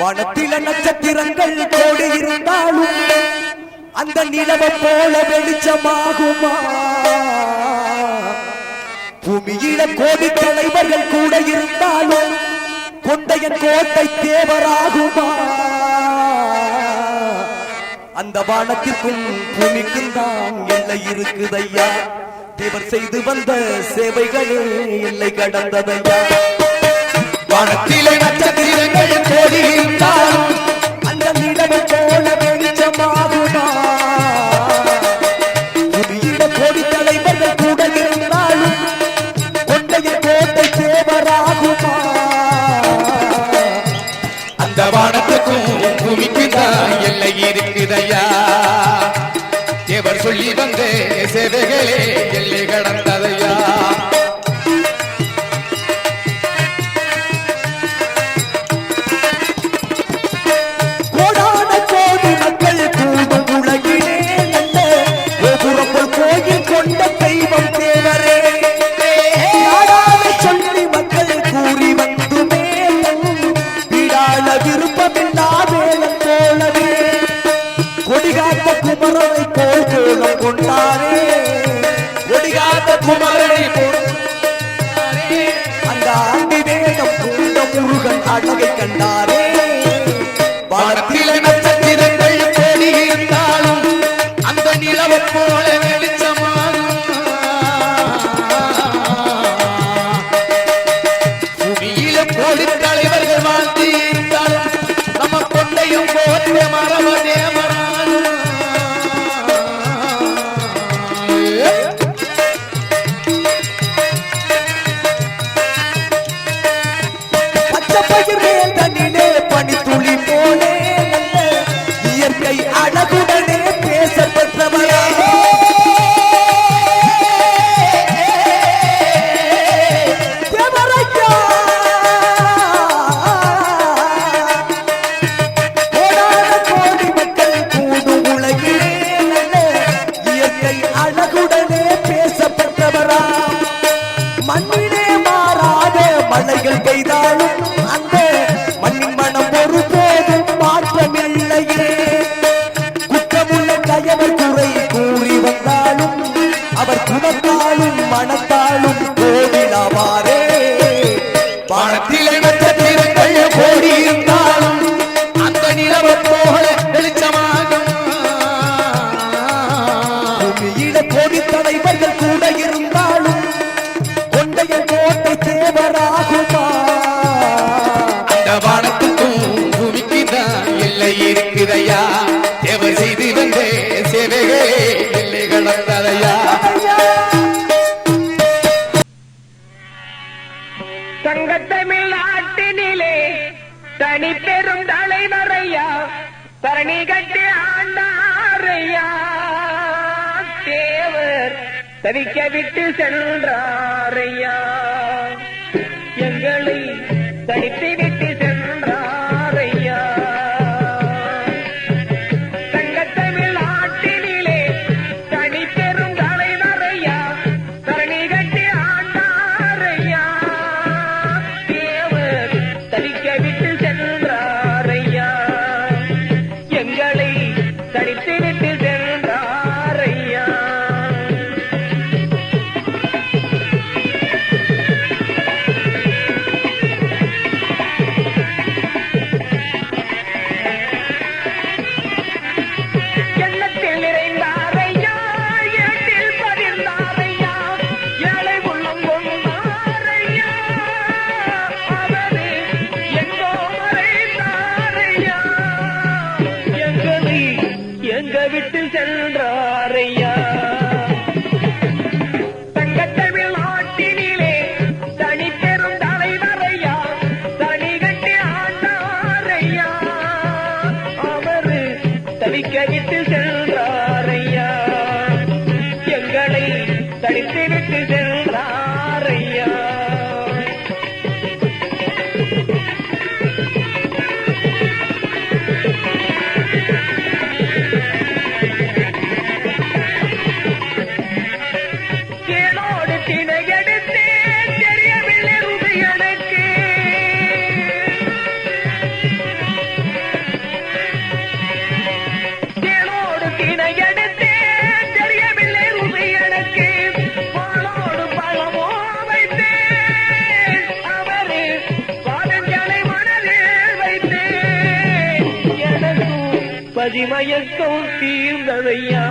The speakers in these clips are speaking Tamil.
வானத்தில நட்சத்திரங்கள் கோடி இருந்தாலும் அந்த நிலவை போல வெளிச்சமாகுமா? பூமியில கோடி தலைவர்கள் கூட இருந்தாலும் கொண்டையன் கோட்டை தேவராகுமா? அந்த வானத்திற்கும் பூமிக்கும் தான் எல்லை இருக்குதையா? தேவர் செய்து வந்த சேவைகளே எல்லை கடந்ததையா? வானத்திலே நட்சத்திரங்கள் தெரிவித்தாலும் அந்த நிலவை போல வெளிச்சமாகுமா? புதிய கோடி தலைவர்கள் கூட இருந்தாலும் கொண்டைய கோட்டை தேவராகுமா? அந்த வானத்துக்கும் பூமிக்குதான் எல்லை இருக்குதையா? தேவர் சொல்லி வந்த சேவைகளே தவிக்க விட்டு சென்றாரையா எங்களை தனித்து மதிமயக்கம் தீர்ந்ததையா?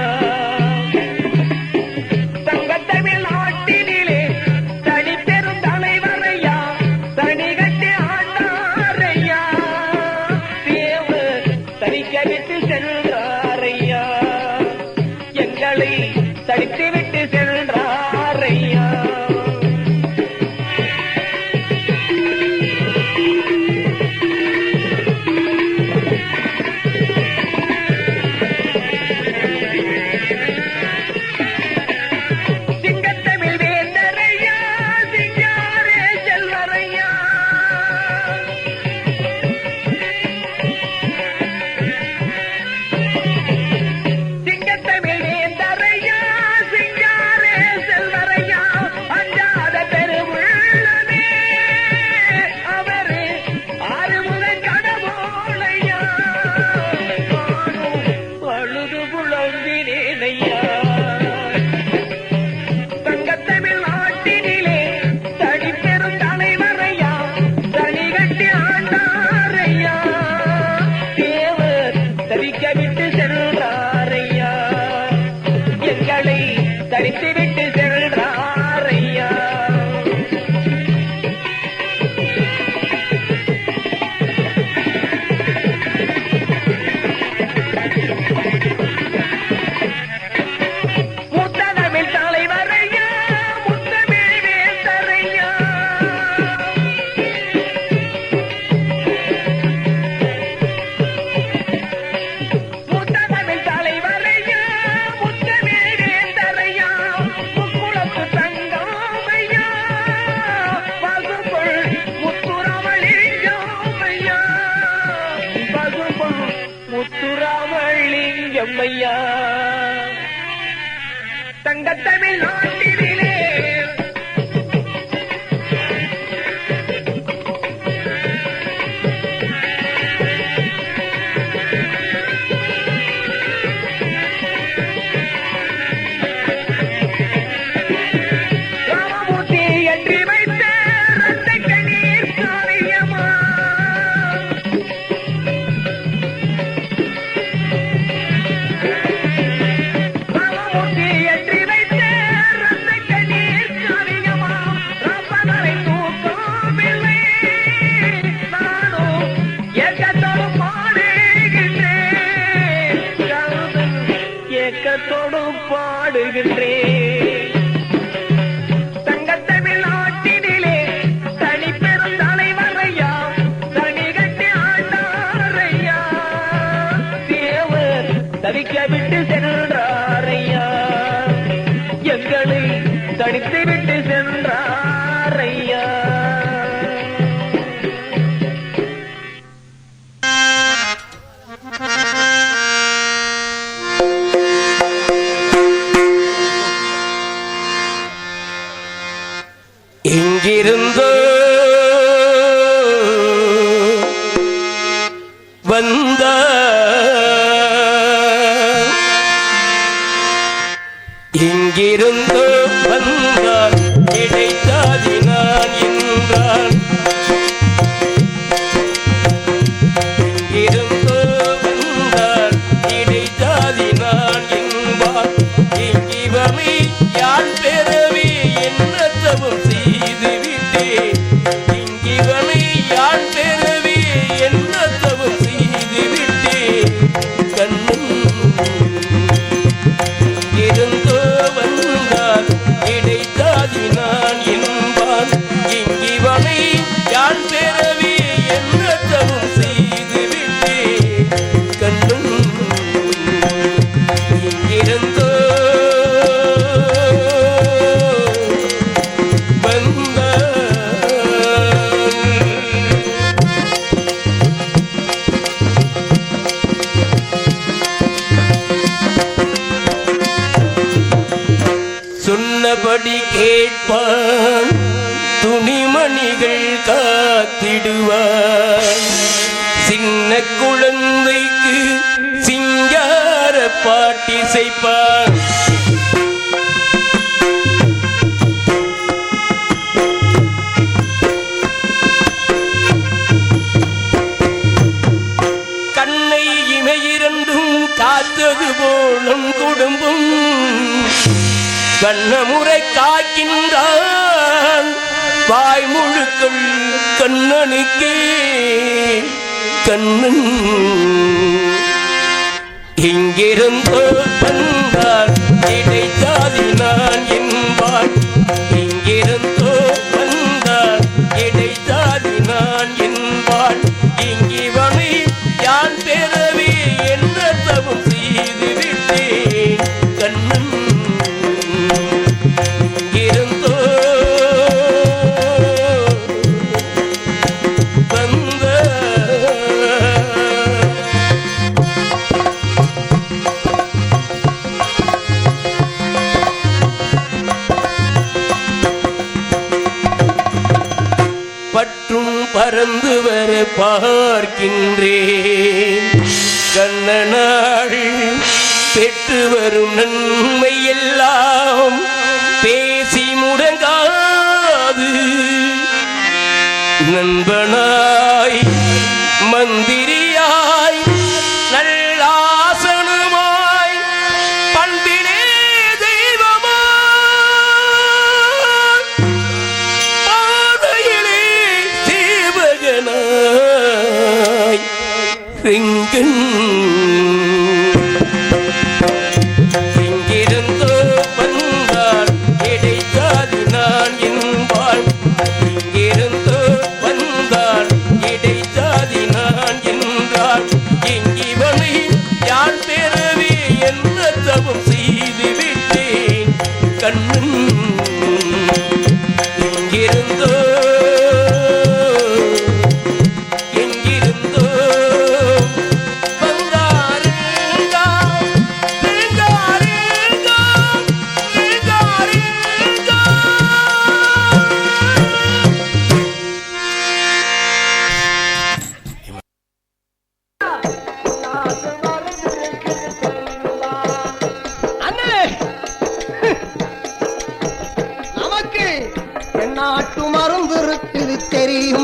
தனித்து விட்டு இசைப்பார் கண்ணை இமையிரண்டும் காத்தது போலும் குடும்பம். கண்ணமுறை காக்கின்றான் வாய் முழுக்கள் கண்ணனுக்கே கண்ணன். இங்கிருந்தோ வந்தார். இடைச்சாதி நான் என்பாள் இங்கிருந்தோ ரிங்கன்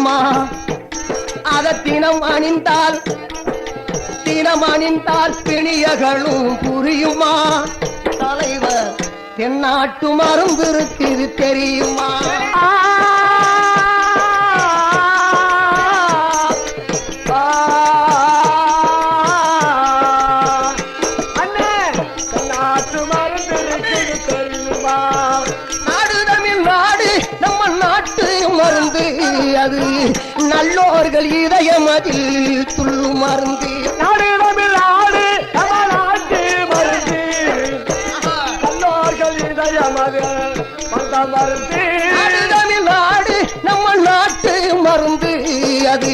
அம்மா அத தினம் அணிந்தால் தினம் அணிந்தால் பிணியகளும் புரியுமா? தலைவர் தென்னாட்டு மருந்து இருக்குது தெரியுமா? நல்லோர்கள் இதயம் அதில் துள்ளு மருந்து. நாடு தமிழ்நாடு நம்ம நாட்டு மருந்து. நல்லோர்கள் இதயம் அதில் வந்த மருந்து. நாடு நம்ம நாட்டு மருந்து. அது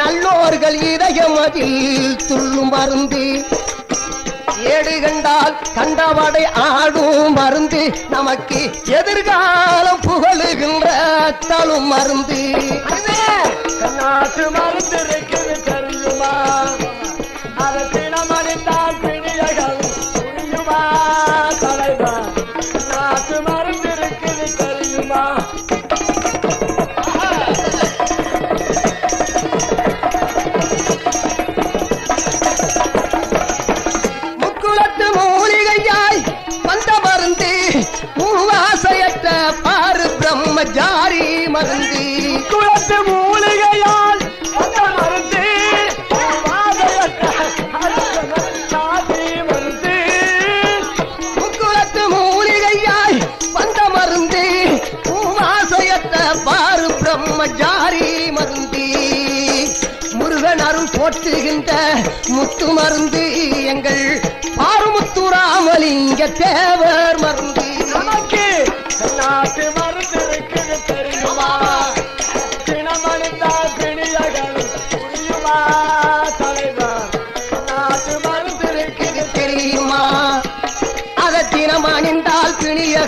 நல்லோர்கள் இதயம் அதில் துள்ளு மருந்து. ஏடு கண்டால் கண்டவடை ஆடும் மருந்து. நமக்கு எதிர்காலம் புகழுகின்ற தலும் மருந்து. நாட்டு மருந்து போற்றுகின்ற முத்து மருந்து எங்கள் பாருமுத்துராமலிங்க தேவர் மருந்து.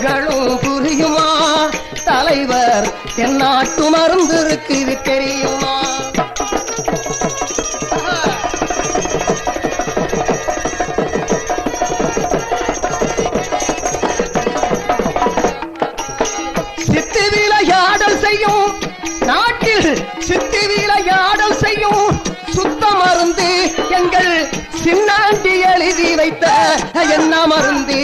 அவர்களும் புரியுமா தலைவர் தென்னாட்டு மருந்து இருக்குது தெரியுமா? சித்து விளையாடல் செய்யும் நாட்டில் சித்து விளையாடல் செய்யும் சுத்த மருந்து எங்கள் சின்னாண்டி எழுதி வைத்த என்ன மருந்து?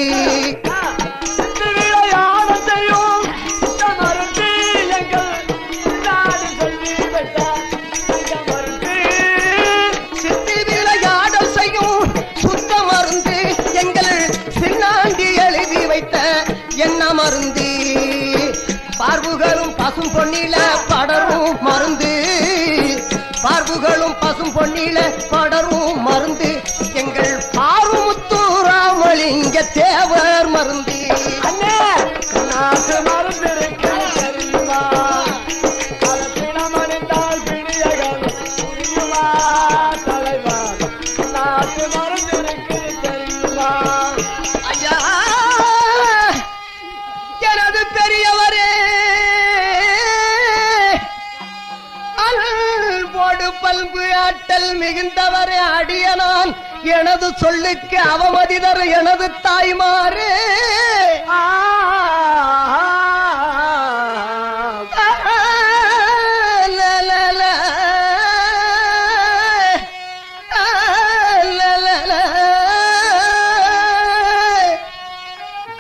அடியனான். எனது சொல்லுக்கு அவமதிதர் எனது தாய்மாறு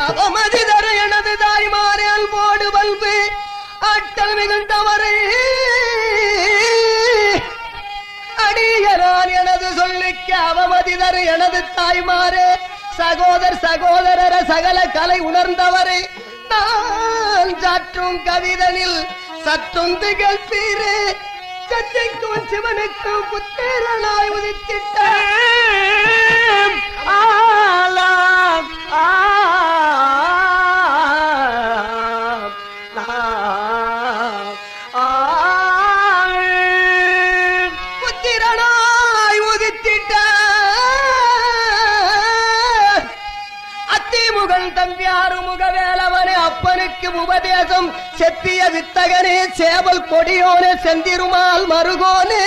அவமதிதர் எனது தாய்மாறு அல்போடு வல்பு ஆட்டல் மிகுந்தவரை. அடியனான் எனது சொல்லிக்க அவமதிதர் எனது தாய்மாரே சகோதர் சகோதரர சகல கலை உணர்ந்தவரை நான் சாற்றும் கவிதனில் சற்றும் கல்பீரே சத்தைக்கும் சிவனுக்கும் புத்தேரனாய் உதித்திட்ட ஆலா ஆ அத்திமுகன் தம்பியாறு அப்பனுக்கு உபதேசம். செப்பிய வித்தகனே சேவல் கொடியோனே செந்திருமால் மருகோனே.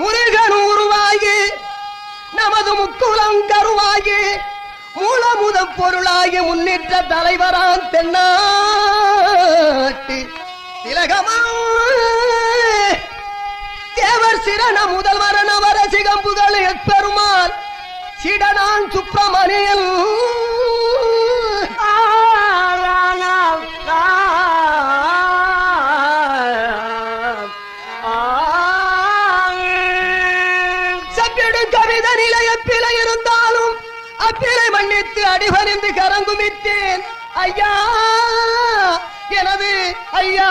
முருகன் உருவாகி நமது முக்குளம் கருவாகி மூலமுத பொருளாகி முன்னிட்ட தலைவரான் தென்னாட்டு திலகமா. தேவர் சிரண முதல்வரன் அவர சிகம்புகள் எப்பெருமாள் சிடனான் சுப்பிரமணியன். செப்பிடு கவித நிலைய பிழை இருந்தாலும் அப்பிழை மன்னித்து அடிபணிந்து கரங்குமித்தேன். ஐயா எனது ஐயா.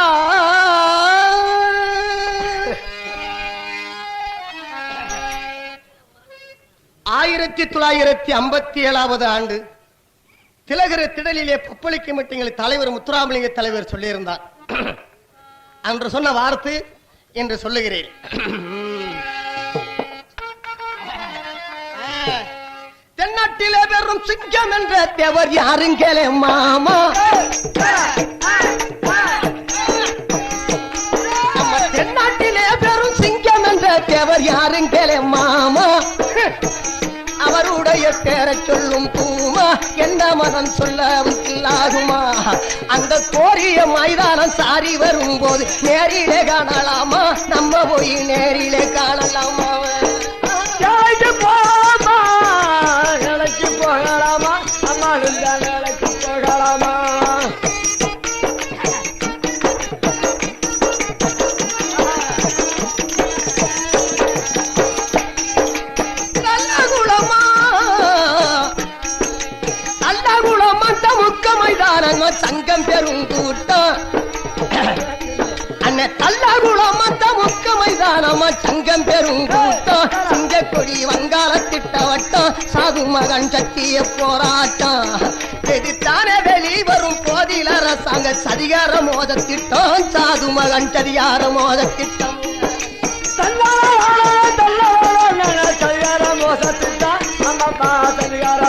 ஆயிரத்தி தொள்ளாயிரத்தி ஐம்பத்தி ஏழாவது ஆண்டு திலகர திடலிலே பப்பளிக்க மீட்டிங்கில் தலைவர் முத்துராமலிங்க தலைவர் சொல்லியிருந்தார். அன்று சொன்ன வார்த்தை என்று சொல்லுகிறேன். தென்னாட்டிலே வெறும் சிங்கம் என்ற தேவர் யாருங்களே மாமா? நம்ம தென்னாட்டிலே வெறும் சிங்கம் என்ற தேவர் யாருங்களே மாமா? அவருடைய பேரை சொல்லும் பூமா எந்த மதம் சொல்ல அந்த கோரிய மைதானம் சாரி வரும் போது நேரிலே காணலாமா? நம்ம போய் நேரிலே காணலாமா? சங்கம் பெரும் கூட்டம். சிங்க கொடி வங்காள திட்டவட்டம் சாது மகன் சத்திய போராட்டம். எதிர்த்தானே வெளிவரும் போதில் அரசாங்க சதிகார மோத திட்டம். சாது மகன் சதிகார மோத திட்டம். தல்லாளா தல்லாளா சரியார மோசத்துட்டா அம்மா சரியார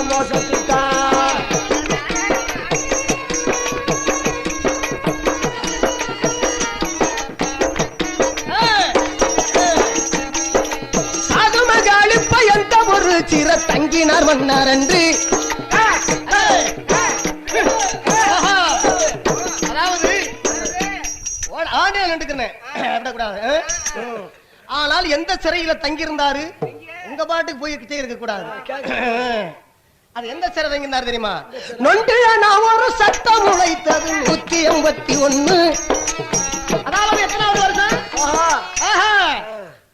சிற தங்கினார் மன்னார் என்று அதாவது ஆனால் எந்த சிறையில தங்கியிருந்தாரு? உங்க பாட்டுக்கு போய் இருக்க கூடாது அது எந்த சிறை தங்கியிருந்தாரு தெரியுமா? நொண்டிய நான் ஒரு சட்டம் உழைத்தது நூத்தி எண்பத்தி ஒண்ணு. அதாவது எத்தனாவது வருஷம்?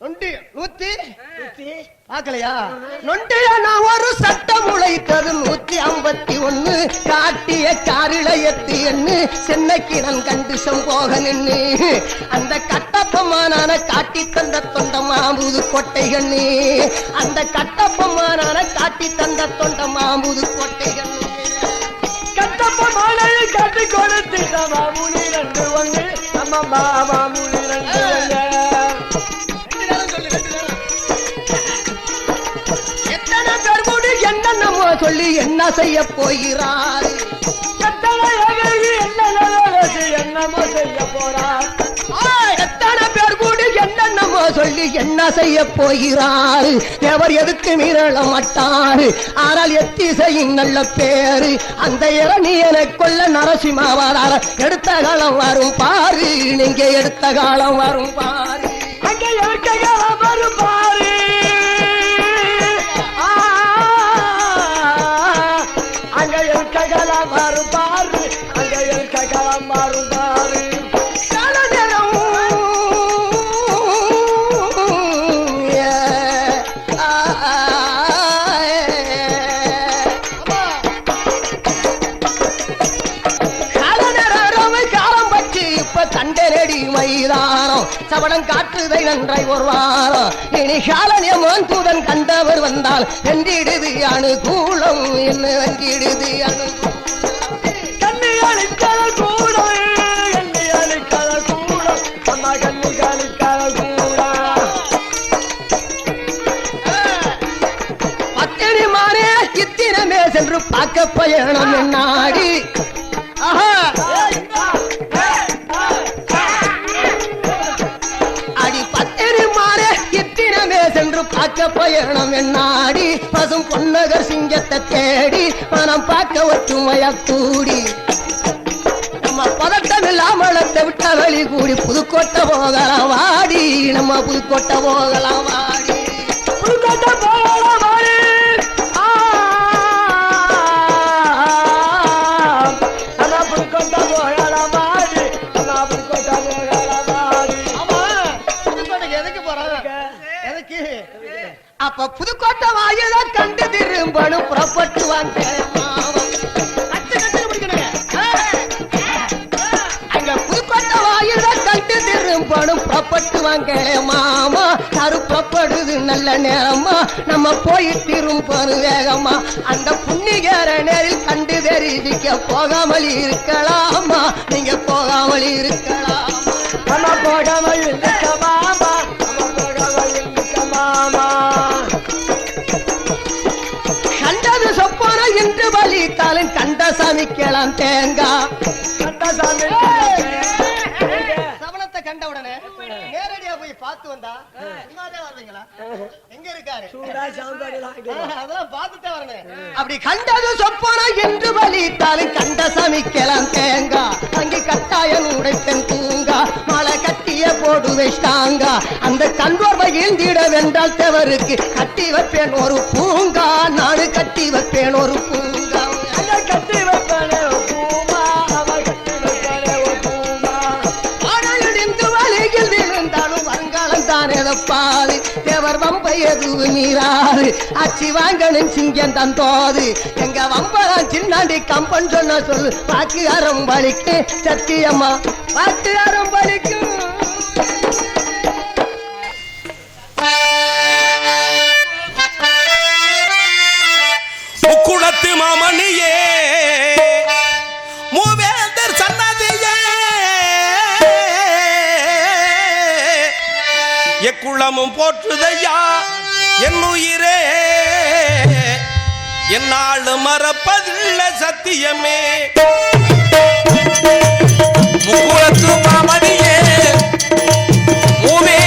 நொண்டி நூத்தி? பார்க்கலையா? நொண்டிய நான் ஒரு சட்டம் உழைத்தது நூற்றி ஐம்பத்தி ஒண்ணு காட்டிய காரிழையத்து எண்ணு. சென்னைக்கிடம் கண்டு சம்போக நின்னு. அந்த கட்டப்பமானான காட்டி தந்த தொண்ட மாம்புது கொட்டைகண்ணு அந்த கட்டப்பமானான காட்டி தந்த தொண்ட மாம்புது கொட்டைகண்ணு கட்டப்ப மாலையை கட்டி கொடுத்து மாமுனி ரெண்டு ஒண்ணு நம்ம மாமுனி என்ன செய்ய போகிறார்? கட்டளை அழகி என்ன என்னமோ செய்ய போறார். எத்தனை பேர் கூடி என்னென்னமோ சொல்லி என்ன செய்ய போகிறார்? எவர் எதுக்கு மீறல மாட்டாரு? ஆனால் எத்திசையின் நல்ல பேரு அந்த இரணி என கொல்ல நரசிம்மாவாதார எடுத்த காலம் வரும் பாரு நீங்க எடுத்த காலம் வரும் பாரு. அங்க இருக்க வரும் பாரு. மைதானம் சபடம் காற்றுதை நன்றாய் ஒரு இனி காலனியமோன் தூதன் கண்டவர் வந்தால் வென்றிடுது அனுகூலம் என்ன வென்றிடுது அனுகூலம் சென்று பார்க்க பயணம் என்னாடி அடி பத்தினி மாறே இத்தினமே சென்று பார்க்க பயணம் என்னாடி பசும் பொன்னகர் சிங்கத்தை தேடி மனம் பார்க்க ஒற்றுமையா கூடி. பதட்டம் இல்லாமலத்தை விட்ட வெளி கூடி புதுக்கோட்டை போகலாம் வாடி. நம்ம புதுக்கோட்டை போகலாம் வாடி. புதுக்கோட்டை போகலாம் வாடி. புதுக்கோட்டை போகலாம் வாடி. புதுக்கோட்டை போகலாம் வாடி. ஆமா. புதுக்கோட்டைக்கு எதுக்கு போறாங்க? எதுக்கு? அப்ப புதுக்கோட்டை வாயில கண்டு திரும்பணும் புறப்பட்டு வாங்க புறப்பட்டு வாங்க மாமா கருப்பப்படுது நல்ல நேரமா நம்ம போயிட்டிரும் பொறு வேகமா அந்த புண்ணிகர நேரில் கண்டு தெரிவிக்க போகாமல் இருக்கலாமா நீங்க போகாமல் இருக்கலாமா அண்ணா போகாமல் இருக்க மாமா. அண்ணா போகாமல் இருக்க மாமா. கண்டது சொப்பன இன்று பலித்தாலும் கண்ட சமைக்கலாம் தேங்காய் கந்தசாமி. சவணத்தை பார்த்து வந்தா? சும்மாதான் வருவீங்களா எங்க இருக்காரு? சூடா. அதெல்லாம் பார்த்துட்டே வரணும் அப்படி கண்டது சொப்பன என்று பலித்தாலும் கண்ட சமைக்கலாம் தேங்காய் அங்கே கட்டாயம் உடைப்பெண் தூங்கா மலை கட்டிய போடு வச்சிட்டாங்க அந்த கண்வோர் வகிழ்ந்திட வென்றால் தவறுக்கு கட்டி வைப்பேன் ஒரு பூங்கா. நானு கட்டி வைப்பேன் ஒரு பூங்கா. கட்டி வைப்பானே. வருங்காலம் தானே பாது தேவர் வம்பை எதுவும் மீறாது. அச்சி வாங்கணும் சிங்கம் தந்தோது எங்க வம்பரம் சின்னாண்டி கம்பன் சொன்ன சொல்லு பாக்கு அறம் பலிக்கு சத்தியம்மா வாக்கு அறம்பளிக்கும் முக்குளத்து மாமணியே. உள்ளமும் போற்றுதையா? என் உயிரே என்னால் மறப்பதில்ல சத்தியமே. முக்குளத்து மாமணியே மூவே